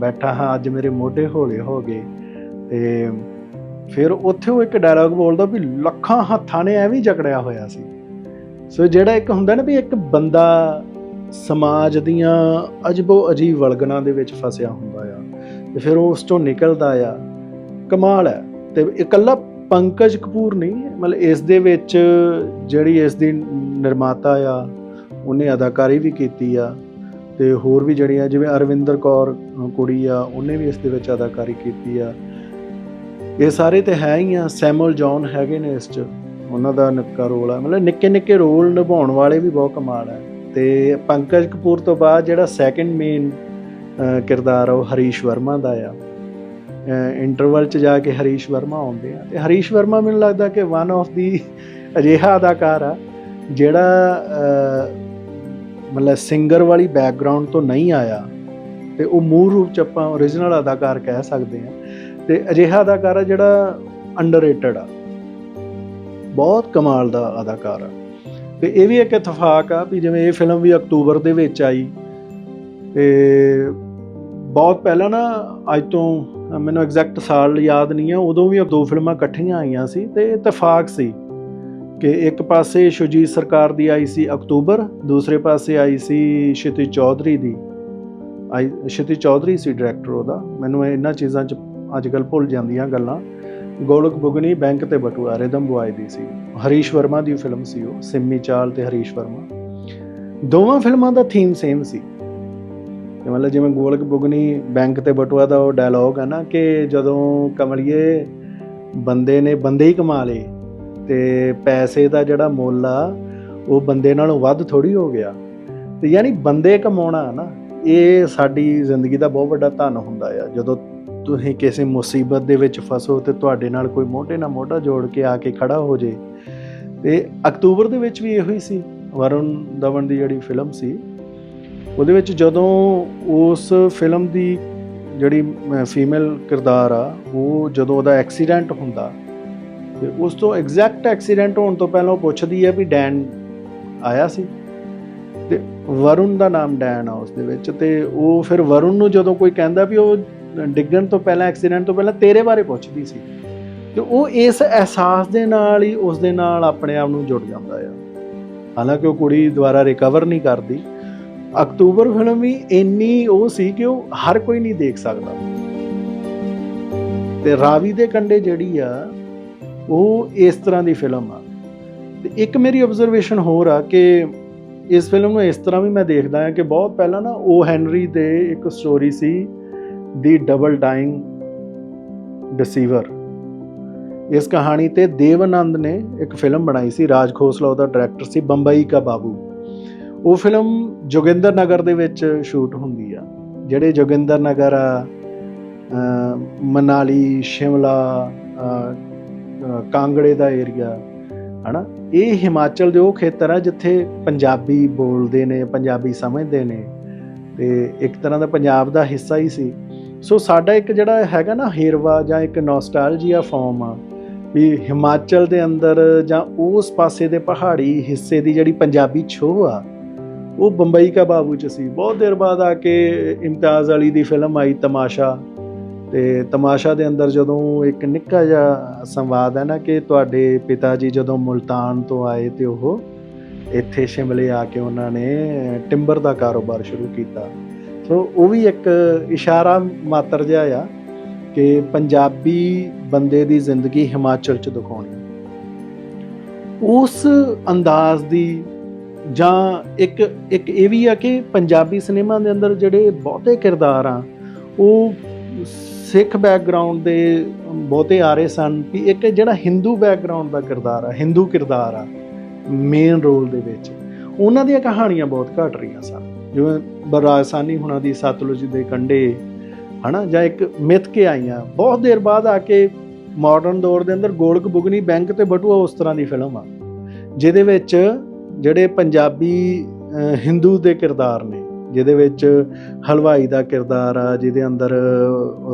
ਬੈਠਾ ਹਾਂ ਅੱਜ ਮੇਰੇ ਮੋਢੇ ਹੌਲੇ ਹੋ ਗਏ। ਤੇ ਫਿਰ ਉੱਥੇ ਉਹ ਇੱਕ ਡਾਇਲੌਗ ਬੋਲਦਾ ਵੀ ਲੱਖਾਂ ਹੱਥਾਂ ਨੇ ਐਵੇਂ ਜਕੜਿਆ ਹੋਇਆ ਸੀ। ਸੋ ਜਿਹੜਾ ਇੱਕ ਹੁੰਦਾ ਨਾ ਵੀ ਇੱਕ ਬੰਦਾ ਸਮਾਜ ਦੀਆਂ ਅਜਬੋ ਅਜੀਬ ਵਲਗਣਾ ਦੇ ਵਿੱਚ ਫਸਿਆ ਹੁੰਦਾ ਤੇ ਫਿਰ ਉਹ ਉਸ ਤੋਂ ਨਿਕਲਦਾ ਆ। ਕਮਾਲ ਹੈ। ਤੇ ਇਕੱਲਾ ਪੰਕਜ ਕਪੂਰ ਨਹੀਂ ਮਤਲਬ ਇਸ ਦੇ ਵਿੱਚ ਜਿਹੜੀ ਇਸ ਦੀ ਨਿਰਮਾਤਾ ਆ, ਉਹਨੇ ਅਦਾਕਾਰੀ ਵੀ ਕੀਤੀ ਆ ਤੇ ਹੋਰ ਵੀ ਜਿਹੜੀਆਂ, ਜਿਵੇਂ ਅਰਵਿੰਦਰ ਕੌਰ ਕੁੜੀ ਆ, ਉਹਨੇ ਵੀ ਇਸ ਦੇ ਵਿੱਚ ਅਦਾਕਾਰੀ ਕੀਤੀ ਆ। ਇਹ ਸਾਰੇ ਤੇ ਹੈ ਹੀ ਆ। ਸੈਮੂਅਲ ਜੌਨ ਹੈਗੇ ਨੇ ਇਸ 'ਚ। ਉਹਨਾਂ ਦਾ ਨਿੱਕਾ ਰੋਲ ਆ। ਮਤਲਬ ਨਿੱਕੇ ਨਿੱਕੇ ਰੋਲ ਨਿਭਾਉਣ ਵਾਲੇ ਵੀ ਬਹੁਤ ਕਮਾਲ ਹੈ। ਤੇ ਪੰਕਜ ਕਪੂਰ ਤੋਂ ਬਾਅਦ ਜਿਹੜਾ ਸੈਕੰਡ ਮੇਨ ਕਿਰਦਾਰ ਆ, ਉਹ ਹਰੀਸ਼ ਵਰਮਾ ਦਾ ਆ। ਇੰਟਰਵਲ ਚ ਜਾ ਕੇ ਹਰੀਸ਼ ਵਰਮਾ ਆਉਂਦੇ ਆ। ਤੇ ਹਰੀਸ਼ ਵਰਮਾ ਮੈਨੂੰ ਲੱਗਦਾ ਕਿ ਵਨ ਆਫ ਦੀ ਅਜਿਹਾ ਅਦਾਕਾਰ ਆ, ਜਿਹੜਾ ਮਤਲਬ ਸਿੰਗਰ ਵਾਲੀ ਬੈਕਗ੍ਰਾਉਂਡ ਤੋਂ ਨਹੀਂ ਆਇਆ। ਤੇ ਉਹ ਮੂਲ ਰੂਪ ਚ ਆਪਾਂ origignal ਅਦਾਕਾਰ ਕਹਿ ਸਕਦੇ ਆ। ਤੇ ਅਜਿਹਾ ਅਦਾਕਾਰ ਆ ਜਿਹੜਾ ਅੰਡਰਰੇਟਡ ਆ। ਬਹੁਤ ਕਮਾਲ ਦਾ ਅਦਾਕਾਰ ਆ। ਤੇ ਇਹ ਵੀ ਇੱਕ ਇਤਫਾਕ ਆ ਵੀ ਜਿਵੇਂ ਇਹ ਫਿਲਮ ਵੀ ਅਕਤੂਬਰ ਦੇ ਵਿੱਚ ਆਈ। ਤੇ ਬਹੁਤ ਪਹਿਲਾਂ ਨਾ ਅੱਜ ਤੋਂ, ਮੈਨੂੰ ਐਗਜ਼ੈਕਟ ਸਾਲ ਯਾਦ ਨਹੀਂ ਆ, ਉਦੋਂ ਵੀ ਦੋ ਫਿਲਮਾਂ ਇਕੱਠੀਆਂ ਆਈਆਂ ਸੀ ਤੇ ਇਤਫਾਕ ਸੀ ਕਿ ਇੱਕ ਪਾਸੇ ਸ਼ੁਜੀਤ ਸਰਕਾਰ ਦੀ ਆਈ ਸੀ ਅਕਤੂਬਰ, ਦੂਸਰੇ ਪਾਸੇ ਆਈ ਸੀ ਸ਼ਿਤੀ ਚੌਧਰੀ ਦੀ। ਆਈ ਸ਼ਿਤੀ ਚੌਧਰੀ ਸੀ ਡਾਇਰੈਕਟਰ ਉਹਦਾ। ਮੈਨੂੰ ਇਹਨਾਂ ਚੀਜ਼ਾਂ 'ਚ ਅੱਜ ਕੱਲ ਭੁੱਲ ਜਾਂਦੀਆਂ ਗੱਲਾਂ। ਗੋਲਕ ਬੁਗਨੀ ਬੈਂਕ ਤੇ ਬਟੂਆ ਰਿਦਮ ਬੁਆਏ ਦੀ ਸੀ। ਹਰੀਸ਼ ਵਰਮਾ ਦੀ ਫਿਲਮ ਸੀ ਉਹ, ਸਿੰਮੀ ਚਾਲ ਤੇ ਹਰੀਸ਼ ਵਰਮਾ। ਦੋਵਾਂ ਫਿਲਮਾਂ ਦਾ ਥੀਮ ਸੇਮ ਸੀ। ਕਿ ਮਤਲਬ ਜਿਵੇਂ ਗੋਲਕ ਬੁਗਨੀ ਬੈਂਕ ਤੇ ਬਟੂਆ ਦਾ ਉਹ ਡਾਇਲੌਗ ਹੈ ਨਾ ਕਿ ਜਦੋਂ ਕਮਲਿਏ ਬੰਦੇ ਨੇ ਬੰਦੇ ਹੀ ਕਮਾ ਲਏ ਤੇ ਪੈਸੇ ਦਾ ਜਿਹੜਾ ਮੁੱਲ ਆ, ਉਹ ਬੰਦੇ ਨਾਲੋਂ ਵੱਧ ਥੋੜੀ ਹੋ ਗਿਆ। ਤੇ ਯਾਨੀ ਬੰਦੇ ਕਮਾਉਣਾ ਨਾ, ਇਹ ਸਾਡੀ ਜ਼ਿੰਦਗੀ ਦਾ ਬਹੁਤ ਵੱਡਾ ਧਨ ਹੁੰਦਾ ਆ। ਜਦੋਂ ਤੁਸੀਂ ਕਿਸੇ ਮੁਸੀਬਤ ਦੇ ਵਿੱਚ ਫਸੋ ਤੇ ਤੁਹਾਡੇ ਨਾਲ ਕੋਈ ਮੋਢੇ ਨਾਲ ਮੋਢਾ ਜੋੜ ਕੇ ਆ ਕੇ ਖੜਾ ਹੋ ਜੇ। ਤੇ ਅਕਤੂਬਰ ਦੇ ਵਿੱਚ ਵੀ ਇਹੋ ਹੀ ਸੀ। ਵਰੁਣ ਦਵਨ ਦੀ ਜਿਹੜੀ ਫਿਲਮ ਸੀ ਉਹਦੇ ਵਿੱਚ ਜਦੋਂ ਉਸ ਫਿਲਮ ਦੀ ਜਿਹੜੀ ਫੀਮੇਲ ਕਿਰਦਾਰ ਆ, ਉਹ ਜਦੋਂ ਉਹਦਾ ਐਕਸੀਡੈਂਟ ਹੁੰਦਾ, ਤੇ ਉਸ ਤੋਂ ਐਗਜ਼ੈਕਟ ਐਕਸੀਡੈਂਟ ਹੋਣ ਤੋਂ ਪਹਿਲਾਂ ਉਹ ਪੁੱਛਦੀ ਹੈ ਵੀ ਡੈਨ ਆਇਆ ਸੀ। ਤੇ ਵਰੁਣ ਦਾ ਨਾਮ ਡੈਨ ਆ ਉਸ ਦੇ ਵਿੱਚ, ਤੇ ਉਹ ਫਿਰ ਵਰੁਣ ਨੂੰ ਜਦੋਂ ਕੋਈ ਕਹਿੰਦਾ ਵੀ ਉਹ ਡਿੱਗਣ ਤੋਂ ਪਹਿਲਾਂ ਐਕਸੀਡੈਂਟ ਤੋਂ ਪਹਿਲਾਂ ਤੇਰੇ ਬਾਰੇ ਪੁੱਛਦੀ ਸੀ, ਤੇ ਉਹ ਇਸ ਅਹਿਸਾਸ ਦੇ ਨਾਲ ਹੀ ਉਸ ਦੇ ਨਾਲ ਆਪਣੇ ਆਪ ਨੂੰ ਜੁੜ ਜਾਂਦਾ ਆ। ਹਾਲਾਂਕਿ ਉਹ ਕੁੜੀ ਦੁਬਾਰਾ ਰਿਕਵਰ ਨਹੀਂ ਕਰਦੀ ਅਕਤੂਬਰ ਫਿਲਮ ਵੀ ਇੰਨੀ ਉਹ ਸੀ ਕਿ ਉਹ ਹਰ ਕੋਈ ਨਹੀਂ ਦੇਖ ਸਕਦਾ। ਤੇ ਰਾਵੀ ਦੇ ਕੰਡੇ ਜਿਹੜੀ ਆ, ਉਹ ਇਸ ਤਰ੍ਹਾਂ ਦੀ ਫਿਲਮ ਆ। ਤੇ ਇੱਕ ਮੇਰੀ ਆਬਜ਼ਰਵੇਸ਼ਨ ਹੋਰ ਆ ਕਿ ਇਸ ਫਿਲਮ ਨੂੰ ਇਸ ਤਰ੍ਹਾਂ ਵੀ ਮੈਂ ਦੇਖਦਾ ਹਾਂ ਕਿ ਬਹੁਤ ਪਹਿਲਾਂ ਨਾ ਉਹ ਹੈਨਰੀ ਦੇ ਇੱਕ ਸਟੋਰੀ ਸੀ ਦੀ ਡਬਲ ਡਾਈਂਗ ਡਿਸੀਵਰ ਇਸ ਕਹਾਣੀ ਤੇ ਦੇਵਨੰਦ ਨੇ ਇੱਕ ਫਿਲਮ ਬਣਾਈ ਸੀ, ਰਾਜ ਖੋਸਲਾ, ਉਹਦਾ ਡਾਇਰੈਕਟਰ ਸੀ ਬੰਬਈ ਕਾ ਬਾਬੂ। ਉਹ ਫਿਲਮ ਜੋਗਿੰਦਰ ਨਗਰ ਦੇ ਵਿੱਚ ਸ਼ੂਟ ਹੁੰਦੀ ਆ। ਜਿਹੜੇ ਜੋਗਿੰਦਰ ਨਗਰ ਆ ਮਨਾਲੀ, ਸ਼ਿਮਲਾ ਕਾਂਗੜੇ ਦਾ ਏਰੀਆ ਹਨਾ? ਇਹ ਹਿਮਾਚਲ ਦੇ ਉਹ ਖੇਤਰ ਆ ਜਿੱਥੇ ਪੰਜਾਬੀ ਬੋਲਦੇ ਨੇ, ਪੰਜਾਬੀ ਸਮਝਦੇ ਨੇ। ਤੇ ਇੱਕ ਤਰ੍ਹਾਂ ਦਾ ਪੰਜਾਬ ਦਾ ਹਿੱਸਾ ਹੀ ਸੀ। ਸੋ ਸਾਡਾ ਇੱਕ ਜਿਹੜਾ ਹੈਗਾ ਨਾ ਹੇਰਵਾ ਜਾਂ ਇੱਕ ਨੋਸਟੈਲਜੀਆ ਫਾਰਮ ਆ ਵੀ ਹਿਮਾਚਲ ਦੇ ਅੰਦਰ ਜਾਂ ਉਸ ਪਾਸੇ ਦੇ ਪਹਾੜੀ ਹਿੱਸੇ ਦੀ ਜਿਹੜੀ ਪੰਜਾਬੀ ਛੋਹ ਆ ਉਹ ਬੰਬਈ ਕਾ ਬਾਬੂ ਚ ਸੀ। ਬਹੁਤ ਦੇਰ ਬਾਅਦ ਆ ਕੇ ਇਮਤਾਜ਼ ਅਲੀ ਦੀ ਫਿਲਮ ਆਈ ਤਮਾਸ਼ਾ। ਤੇ ਤਮਾਸ਼ਾ ਦੇ ਅੰਦਰ ਜਦੋਂ ਇੱਕ ਨਿੱਕਾ ਜਿਹਾ ਸੰਵਾਦ ਹੈ ਨਾ ਕਿ ਤੁਹਾਡੇ ਪਿਤਾ ਜੀ ਜਦੋਂ ਮੁਲਤਾਨ ਤੋਂ ਆਏ ਤੇ ਉਹ ਇੱਥੇ ਸ਼ਿਮਲੇ ਆ ਕੇ ਉਹਨਾਂ ਨੇ ਟਿੰਬਰ ਦਾ ਕਾਰੋਬਾਰ ਸ਼ੁਰੂ ਕੀਤਾ। ਸੋ ਉਹ ਵੀ ਇੱਕ ਇਸ਼ਾਰਾ ਮਾਤਰ ਜਿਹਾ ਆ ਕਿ ਪੰਜਾਬੀ ਬੰਦੇ ਦੀ ਜ਼ਿੰਦਗੀ ਹਿਮਾਚਲ ਚ ਦਿਖਾਉਣੀ। ਉਸ ਅੰਦਾਜ਼ ਦੀ ਜਾਂ ਇੱਕ ਇੱਕ ਇਹ ਵੀ ਆ ਕਿ ਪੰਜਾਬੀ ਸਿਨੇਮਾ ਦੇ ਅੰਦਰ ਜਿਹੜੇ ਬਹੁਤੇ ਕਿਰਦਾਰ ਆ, ਉਹ ਸਿੱਖ ਬੈਕਗ੍ਰਾਉਂਡ ਦੇ ਬਹੁਤੇ ਆ ਰਹੇ ਸਨ ਵੀ ਇੱਕ ਜਿਹੜਾ ਹਿੰਦੂ ਬੈਕਗ੍ਰਾਉਂਡ ਦਾ ਕਿਰਦਾਰ ਆ ਹਿੰਦੂ ਕਿਰਦਾਰ ਆ ਮੇਨ ਰੋਲ ਦੇ ਵਿੱਚ। ਉਹਨਾਂ ਦੀਆਂ ਕਹਾਣੀਆਂ ਬਹੁਤ ਘਟ ਰਹੀਆਂ ਸਨ। ਜਿਵੇਂ ਬਰਾਸਾਨੀ ਹੁਣਾਂ ਦੀ ਸਤਲੁਜ ਦੇ ਕੰਢੇ, ਹਨਾ, ਜਾਂ ਇੱਕ ਮਿੱਥ ਕੇ ਆਈਆਂ। ਬਹੁਤ ਦੇਰ ਬਾਅਦ ਆ ਕੇ ਮਾਡਰਨ ਦੌਰ ਦੇ ਅੰਦਰ ਗੋਲਕ ਬੁਗਨੀ ਬੈਂਕ ਤੇ ਬਟੂਆ ਉਸ ਤਰ੍ਹਾਂ ਦੀ ਫਿਲਮ ਆ। ਜਿਹਦੇ ਵਿੱਚ ਜਿਹੜੇ ਪੰਜਾਬੀ ਹਿੰਦੂ ਦੇ ਕਿਰਦਾਰ ਨੇ, ਜਿਹਦੇ ਵਿੱਚ ਹਲਵਾਈ ਦਾ ਕਿਰਦਾਰ ਆ, ਜਿਹਦੇ ਅੰਦਰ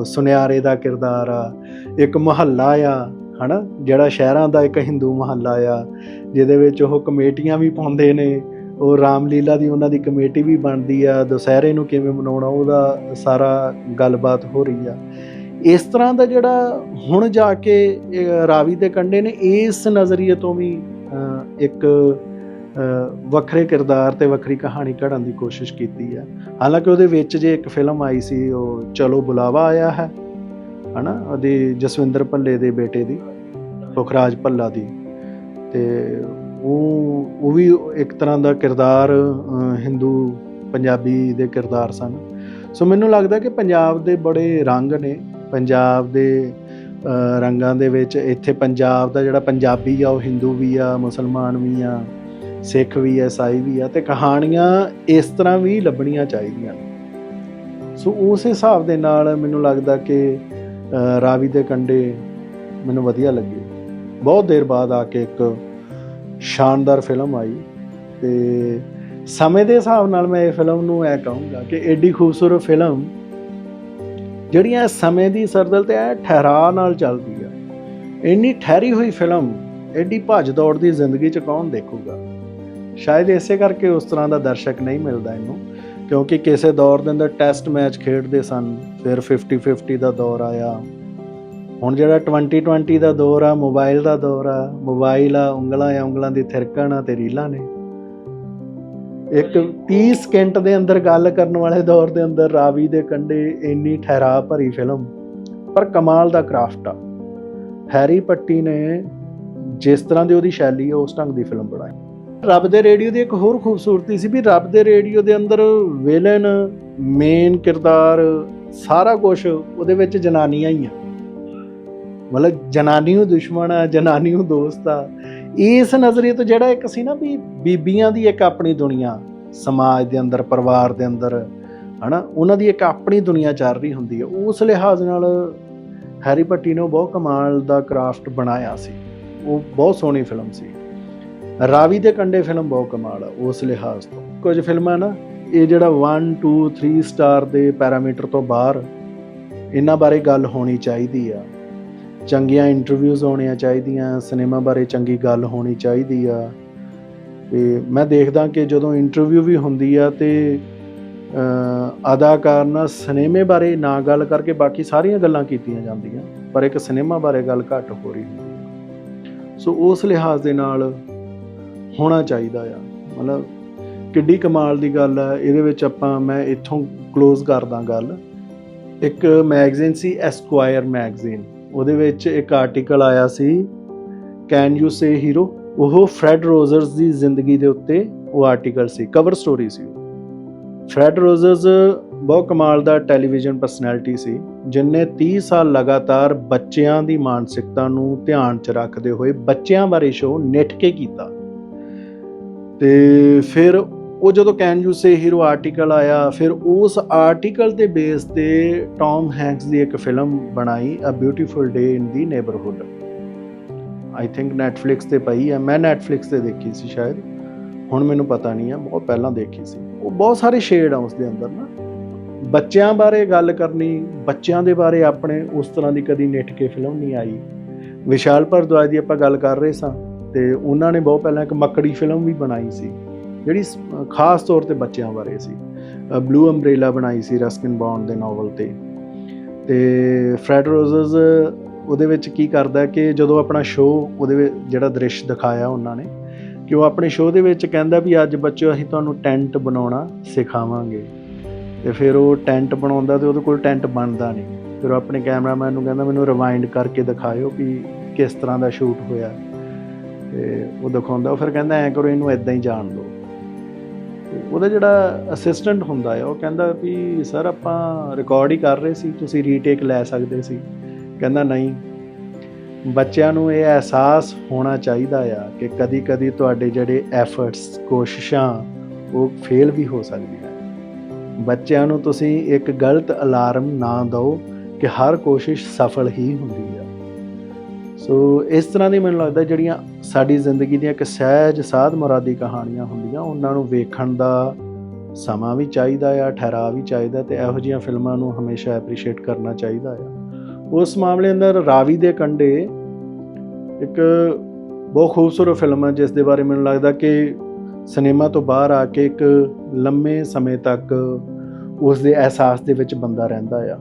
ਸੁਨਿਆਰੇ ਦਾ ਕਿਰਦਾਰ ਆ, ਇੱਕ ਮੁਹੱਲਾ ਆ, ਹਨਾ? ਜਿਹੜਾ ਸ਼ਹਿਰਾਂ ਦਾ ਇੱਕ ਹਿੰਦੂ ਮਹੱਲਾ ਆ, ਜਿਹਦੇ ਵਿੱਚ ਉਹ ਕਮੇਟੀਆਂ ਵੀ ਪਾਉਂਦੇ ਨੇ, ਉਹ ਰਾਮਲੀਲਾ ਦੀ ਉਹਨਾਂ ਦੀ ਕਮੇਟੀ ਵੀ ਬਣਦੀ ਆ, ਦੁਸਹਿਰੇ ਨੂੰ ਕਿਵੇਂ ਮਨਾਉਣਾ, ਉਹਦਾ ਸਾਰਾ ਗੱਲਬਾਤ ਹੋ ਰਹੀ ਆ। ਇਸ ਤਰ੍ਹਾਂ ਦਾ ਜਿਹੜਾ ਹੁਣ ਜਾ ਕੇ ਰਾਵੀ ਦੇ ਕੰਢੇ ਨੇ, ਇਸ ਨਜ਼ਰੀਏ ਤੋਂ ਵੀ ਇੱਕ ਵੱਖਰੇ ਕਿਰਦਾਰ ਤੇ ਵੱਖਰੀ ਕਹਾਣੀ ਘੜਨ ਦੀ ਕੋਸ਼ਿਸ਼ ਕੀਤੀ ਹੈ। ਹਾਲਾਂਕਿ ਉਹਦੇ ਵਿੱਚ ਜੇ ਇੱਕ ਫਿਲਮ ਆਈ ਸੀ, ਉਹ ਚਲੋ ਬੁਲਾਵਾ ਆਇਆ ਹੈ, ਹਨਾ? ਉਹਦੀ ਜਸਵਿੰਦਰ ਭੱਲੇ ਦੇ ਬੇਟੇ ਦੀ, ਪੁਖਰਾਜ ਭੱਲਾ ਦੀ। ਤੇ ਉਹ ਉਹ ਵੀ ਇੱਕ ਤਰ੍ਹਾਂ ਦਾ ਕਿਰਦਾਰ ਹਿੰਦੂ ਪੰਜਾਬੀ ਦੇ ਕਿਰਦਾਰ ਸਨ। ਸੋ ਮੈਨੂੰ ਲੱਗਦਾ ਕਿ ਪੰਜਾਬ ਦੇ ਬੜੇ ਰੰਗ ਨੇ। ਪੰਜਾਬ ਦੇ ਰੰਗਾਂ ਦੇ ਵਿੱਚ ਇੱਥੇ ਪੰਜਾਬ ਦਾ ਜਿਹੜਾ ਪੰਜਾਬੀ ਆ, ਉਹ ਹਿੰਦੂ ਵੀ ਆ, ਮੁਸਲਮਾਨ ਵੀ ਆ ਸਿੱਖ ਵੀ ਆ ਈਸਾਈ ਵੀ ਆ ਤੇ ਕਹਾਣੀਆਂ ਇਸ ਤਰ੍ਹਾਂ ਵੀ ਲੱਭਣੀਆਂ ਚਾਹੀਦੀਆਂ ਨੇ। ਸੋ ਉਸ ਹਿਸਾਬ ਦੇ ਨਾਲ ਮੈਨੂੰ ਲੱਗਦਾ ਕਿ ਰਾਵੀ ਦੇ ਕੰਡੇ ਮੈਨੂੰ ਵਧੀਆ ਲੱਗੀ। ਬਹੁਤ ਦੇਰ ਬਾਅਦ ਆ ਕੇ ਇੱਕ ਸ਼ਾਨਦਾਰ ਫਿਲਮ ਆਈ ਤੇ ਸਮੇਂ ਦੇ ਹਿਸਾਬ ਨਾਲ ਮੈਂ ਇਹ ਫਿਲਮ ਨੂੰ ਐ ਕਹੂੰਗਾ ਕਿ ਐਡੀ ਖੂਬਸੂਰਤ ਫਿਲਮ ਜਿਹੜੀਆਂ ਸਮੇਂ ਦੀ ਸਰਦਲ ਤੇ ਐ ਠਹਿਰਾ ਨਾਲ ਚੱਲਦੀ ਆ। ਇੰਨੀ ਠਹਿਰੀ ਹੋਈ ਫਿਲਮ ਐਡੀ ਭੱਜ ਦੌੜ ਦੀ ਜ਼ਿੰਦਗੀ ਚ ਕੌਣ ਦੇਖੂਗਾ? ਸ਼ਾਇਦ ਇਸੇ ਕਰਕੇ ਉਸ ਤਰ੍ਹਾਂ ਦਾ ਦਰਸ਼ਕ ਨਹੀਂ ਮਿਲਦਾ ਇਹਨੂੰ ਕਿਉਂਕਿ ਕਿਸੇ ਦੌਰ ਦੇ ਅੰਦਰ ਟੈਸਟ ਮੈਚ ਖੇਡਦੇ ਸਨ ਫਿਰ 50 50 ਦਾ ਦੌਰ ਆਇਆ। ਹੁਣ ਜਿਹੜਾ 2020 ਦਾ ਦੌਰ ਆ ਮੋਬਾਈਲ ਦਾ ਦੌਰ ਆ ਮੋਬਾਈਲ ਆ ਉਂਗਲਾਂ ਆ ਉਂਗਲਾਂ ਦੀ ਥਿਰਕਣ ਆ ਤੇ ਰੀਲਾਂ ਨੇ। ਇੱਕ 30 ਸਕਿੰਟ ਦੇ ਅੰਦਰ ਗੱਲ ਕਰਨ ਵਾਲੇ ਦੌਰ ਦੇ ਅੰਦਰ ਰਾਵੀ ਦੇ ਕੰਡੇ ਇੰਨੀ ਠਹਿਰਾ ਭਰੀ ਫਿਲਮ ਪਰ ਕਮਾਲ ਦਾ ਕਰਾਫਟ ਆ। ਹੈਰੀ ਪੱਟੀ ਨੇ ਜਿਸ ਤਰ੍ਹਾਂ ਦੀ ਉਹਦੀ ਸ਼ੈਲੀ ਆ ਉਸ ਢੰਗ ਦੀ ਫਿਲਮ ਬਣਾਈ। ਰੱਬ ਦੇ ਰੇਡੀਓ ਦੀ ਇੱਕ ਹੋਰ ਖੂਬਸੂਰਤੀ ਸੀ ਵੀ ਰੱਬ ਦੇ ਰੇਡੀਓ ਦੇ ਅੰਦਰ ਵਿਲਨ ਮੇਨ ਕਿਰਦਾਰ, ਸਾਰਾ ਕੁਝ ਉਹਦੇ ਵਿੱਚ ਜਨਾਨੀਆਂ ਹੀ ਆ। ਮਤਲਬ ਜਨਾਨੀ ਨੂੰ ਦੁਸ਼ਮਣ ਆ, ਜਨਾਨੀ ਨੂੰ ਦੋਸਤ ਆ। ਇਸ ਨਜ਼ਰੀਏ ਤੋਂ ਜਿਹੜਾ ਇੱਕ ਸੀ ਨਾ ਵੀ ਬੀਬੀਆਂ ਦੀ ਇੱਕ ਆਪਣੀ ਦੁਨੀਆ, ਸਮਾਜ ਦੇ ਅੰਦਰ, ਪਰਿਵਾਰ ਦੇ ਅੰਦਰ, ਹਨਾ, ਉਹਨਾਂ ਦੀ ਇੱਕ ਆਪਣੀ ਦੁਨੀਆ ਚੱਲ ਰਹੀ ਹੁੰਦੀ ਹੈ ਉਸ ਲਿਹਾਜ਼ ਨਾਲ ਹੈਰੀ ਪੱਟੀ ਨੇ ਉਹ ਬਹੁਤ ਕਮਾਲ ਦਾ ਕਰਾਫਟ ਬਣਾਇਆ ਸੀ। ਉਹ ਬਹੁਤ ਸੋਹਣੀ ਫਿਲਮ ਸੀ। ਰਾਵੀ ਦੇ ਕੰਡੇ ਫਿਲਮ ਬਹੁਤ ਕਮਾਲ ਆ, ਉਸ ਲਿਹਾਜ਼ ਤੋਂ। ਕੁਝ ਫਿਲਮਾਂ ਨਾ, ਇਹ ਜਿਹੜਾ 1 2 3 ਸਟਾਰ ਦੇ ਪੈਰਾਮੀਟਰ ਤੋਂ ਬਾਹਰ, ਇਹਨਾਂ ਬਾਰੇ ਗੱਲ ਹੋਣੀ ਚਾਹੀਦੀ ਆ। ਚੰਗੀਆਂ ਇੰਟਰਵਿਊਜ਼ ਹੋਣੀਆਂ ਚਾਹੀਦੀਆਂ ਸਿਨੇਮਾ ਬਾਰੇ ਚੰਗੀ ਗੱਲ ਹੋਣੀ ਚਾਹੀਦੀ ਆ। ਤੇ ਮੈਂ ਦੇਖਦਾ ਕਿ ਜਦੋਂ ਇੰਟਰਵਿਊ ਵੀ ਹੁੰਦੀ ਆ ਤੇ ਅਦਾਕਾਰ ਨਾਲ ਸਿਨੇਮੇ ਬਾਰੇ ਨਾ ਗੱਲ ਕਰਕੇ ਬਾਕੀ ਸਾਰੀਆਂ ਗੱਲਾਂ ਕੀਤੀਆਂ ਜਾਂਦੀਆਂ, ਪਰ ਇੱਕ ਸਿਨੇਮਾ ਬਾਰੇ ਗੱਲ ਘੱਟ ਹੋ ਰਹੀ ਹੁੰਦੀ ਸੋ ਉਸ ਲਿਹਾਜ਼ ਦੇ ਨਾਲ ਹੋਣਾ ਚਾਹੀਦਾ ਆ। ਮਤਲਬ ਕਿੱਡੀ ਕਮਾਲ ਦੀ ਗੱਲ ਆ। ਇਹਦੇ ਵਿੱਚ ਆਪਾਂ, ਮੈਂ ਇੱਥੋਂ ক্লোਜ਼ ਕਰਦਾ ਗੱਲ। ਇੱਕ ਮੈਗਜ਼ੀਨ ਸੀ ਐਸਕੁਆਇਰ ਮੈਗਜ਼ੀਨ ਉਹਦੇ ਵਿੱਚ ਇੱਕ ਆਰਟੀਕਲ ਆਇਆ ਸੀ ਕੈਨ ਯੂ ਸੇ ਹੀਰੋ ਉਹ ਫਰੈਡ ਰੋਜ਼ਰਸ ਦੀ ਜ਼ਿੰਦਗੀ ਦੇ ਉੱਤੇ ਉਹ ਆਰਟੀਕਲ ਸੀ ਕਵਰ ਸਟੋਰੀ ਸੀ। ਫਰੈਡ ਰੋਜ਼ਰਸ ਬਹੁਤ ਕਮਾਲ ਦਾ ਟੈਲੀਵਿਜ਼ਨ ਪਰਸਨੈਲਿਟੀ ਸੀ ਜਿਨਨੇ 30 ਸਾਲ ਲਗਾਤਾਰ ਬੱਚਿਆਂ ਦੀ ਮਾਨਸਿਕਤਾ ਨੂੰ ਧਿਆਨ 'ਚ ਰੱਖਦੇ ਹੋਏ ਬੱਚਿਆਂ ਬਾਰੇ ਸ਼ੋਅ ਨਿੱਠ ਕੇ ਕੀਤਾ। ਤੇ ਫਿਰ ਉਹ ਜਦੋਂ can you say hero article ਆਇਆ, ਫਿਰ ਉਸ ਆਰਟੀਕਲ ਦੇ ਬੇਸ ਤੇ ਟਾਮ ਹੈਂਕਸ ਦੀ ਇੱਕ ਫਿਲਮ ਬਣਾਈ a beautiful day in the neighbourhood I think Netflix ਤੇ ਪਈ ਹੈ। ਮੈਂ Netflix ਤੇ ਦੇਖੀ ਸੀ ਸ਼ਾਇਦ। ਹੁਣ ਮੈਨੂੰ ਪਤਾ ਨਹੀਂ ਹੈ। ਬਹੁਤ ਪਹਿਲਾਂ ਦੇਖੀ ਸੀ। ਉਹ ਬਹੁਤ ਸਾਰੇ ਸ਼ੇਡ ਆ ਉਸ ਦੇ ਅੰਦਰ ਨਾ। ਬੱਚਿਆਂ ਬਾਰੇ ਗੱਲ ਕਰਨੀ, ਬੱਚਿਆਂ ਦੇ ਬਾਰੇ ਆਪਣੇ ਉਸ ਤਰ੍ਹਾਂ ਦੀ ਕਦੀ ਨਿੱਠ ਕੇ ਫਿਲਮ ਨਹੀਂ ਆਈ। ਵਿਸ਼ਾਲ ਭਰਦਵਾਜ ਦੀ ਆਪਾਂ ਗੱਲ ਕਰ ਰਹੇ ਸਾਂ। ਤੇ ਉਹਨਾਂ ਨੇ ਬਹੁਤ ਪਹਿਲਾਂ ਇੱਕ ਮੱਕੜੀ ਫਿਲਮ ਵੀ ਬਣਾਈ ਸੀ, ਜਿਹੜੀ ਖਾਸ ਤੌਰ ਤੇ ਬੱਚਿਆਂ ਬਾਰੇ ਸੀ। ਬਲੂ ਅੰਬ੍ਰੇਲਾ ਬਣਾਈ ਸੀ ਰਸਕਿਨ ਬੌਂਡ ਦੇ ਨੋਵਲ ਤੇ। ਤੇ ਫਰੈਡ ਰੋਜ਼ਰਸ ਉਹਦੇ ਵਿੱਚ ਕੀ ਕਰਦਾ ਕਿ ਜਦੋਂ ਆਪਣਾ ਸ਼ੋਅ ਉਹਦੇ ਵਿੱਚ ਜਿਹੜਾ ਦ੍ਰਿਸ਼ ਦਿਖਾਇਆ ਉਹਨਾਂ ਨੇ, ਕਿ ਉਹ ਆਪਣੇ ਸ਼ੋਅ ਦੇ ਵਿੱਚ ਕਹਿੰਦਾ ਵੀ ਅੱਜ ਬੱਚਿਓ ਅਸੀਂ ਤੁਹਾਨੂੰ ਟੈਂਟ ਬਣਾਉਣਾ ਸਿਖਾਵਾਂਗੇ। ਤੇ ਫਿਰ ਉਹ ਟੈਂਟ ਬਣਾਉਂਦਾ ਤੇ ਉਹਦੇ ਕੋਲ ਟੈਂਟ ਬਣਦਾ ਨਹੀਂ। ਫਿਰ ਉਹ ਆਪਣੇ ਕੈਮਰਾਮੈਨ ਨੂੰ ਕਹਿੰਦਾ ਮੈਨੂੰ ਰਿਵਾਈਂਡ ਕਰਕੇ ਦਿਖਾਇਓ ਵੀ ਕਿਸ ਤਰ੍ਹਾਂ ਦਾ ਸ਼ੂਟ ਹੋਇਆ। ਤੇ ਉਹ ਦਿਖਾਉਂਦਾ, ਉਹ ਫਿਰ ਕਹਿੰਦਾ ਐਂ ਕਰੋ, ਇਹਨੂੰ ਇਦਾਂ ਹੀ ਜਾਣ ਦਿਓ। ਉਹਦਾ ਜਿਹੜਾ ਅਸਿਸਟੈਂਟ ਹੁੰਦਾ ਹੈ ਉਹ ਕਹਿੰਦਾ ਵੀ, ਸਰ, ਆਪਾਂ ਰਿਕਾਰਡ ਹੀ ਕਰ ਰਹੇ ਸੀ, ਤੁਸੀਂ ਰੀਟੇਕ ਲੈ ਸਕਦੇ ਸੀ। ਕਹਿੰਦਾ, ਨਹੀਂ। ਬੱਚਿਆਂ ਨੂੰ ਇਹ ਅਹਿਸਾਸ ਹੋਣਾ ਚਾਹੀਦਾ ਆ ਕਿ ਕਦੀ-ਕਦੀ ਤੁਹਾਡੇ ਜਿਹੜੇ ਐਫਰਟਸ ਕੋਸ਼ਿਸ਼ਾਂ, ਉਹ ਫੇਲ ਵੀ ਹੋ ਸਕਦੀਆਂ ਬੱਚਿਆਂ ਨੂੰ ਤੁਸੀਂ ਇੱਕ ਗਲਤ ਅਲਾਰਮ ਨਾ ਦਿਓ ਕਿ ਹਰ ਕੋਸ਼ਿਸ਼ ਸਫਲ ਹੀ ਹੁੰਦੀ ਆ। ਸੋ ਇਸ ਤਰ੍ਹਾਂ ਦੀ ਮੈਨੂੰ ਲੱਗਦਾ ਜਿਹੜੀਆਂ ਸਾਡੀ ਜ਼ਿੰਦਗੀ ਦੀਆਂ ਇੱਕ ਸਹਿਜ ਸਾਧ ਮੁਰਾਦੀ ਕਹਾਣੀਆਂ ਹੁੰਦੀਆਂ, ਉਹਨਾਂ ਨੂੰ ਵੇਖਣ ਦਾ ਸਮਾਂ ਵੀ ਚਾਹੀਦਾ ਆ ਠਹਿਰਾ ਵੀ ਚਾਹੀਦਾ ਤੇ ਇਹੋ ਜਿਹੀਆਂ ਫਿਲਮਾਂ ਨੂੰ ਹਮੇਸ਼ਾ ਐਪਰੀਸ਼ੀਏਟ ਕਰਨਾ ਚਾਹੀਦਾ ਆ। ਉਸ ਮਾਮਲੇ ਅੰਦਰ ਰਾਵੀ ਦੇ ਕੰਡੇ ਇੱਕ ਬਹੁਤ ਖੂਬਸੂਰਤ ਫਿਲਮ ਹੈ ਜਿਸ ਦੇ ਬਾਰੇ ਮੈਨੂੰ ਲੱਗਦਾ ਕਿ ਸਿਨੇਮਾ ਤੋਂ ਬਾਹਰ ਆ ਕੇ ਇੱਕ ਲੰਮੇ ਸਮੇਂ ਤੱਕ ਉਸ ਦੇ ਅਹਿਸਾਸ ਦੇ ਵਿੱਚ ਬੰਦਾ ਰਹਿੰਦਾ ਆ।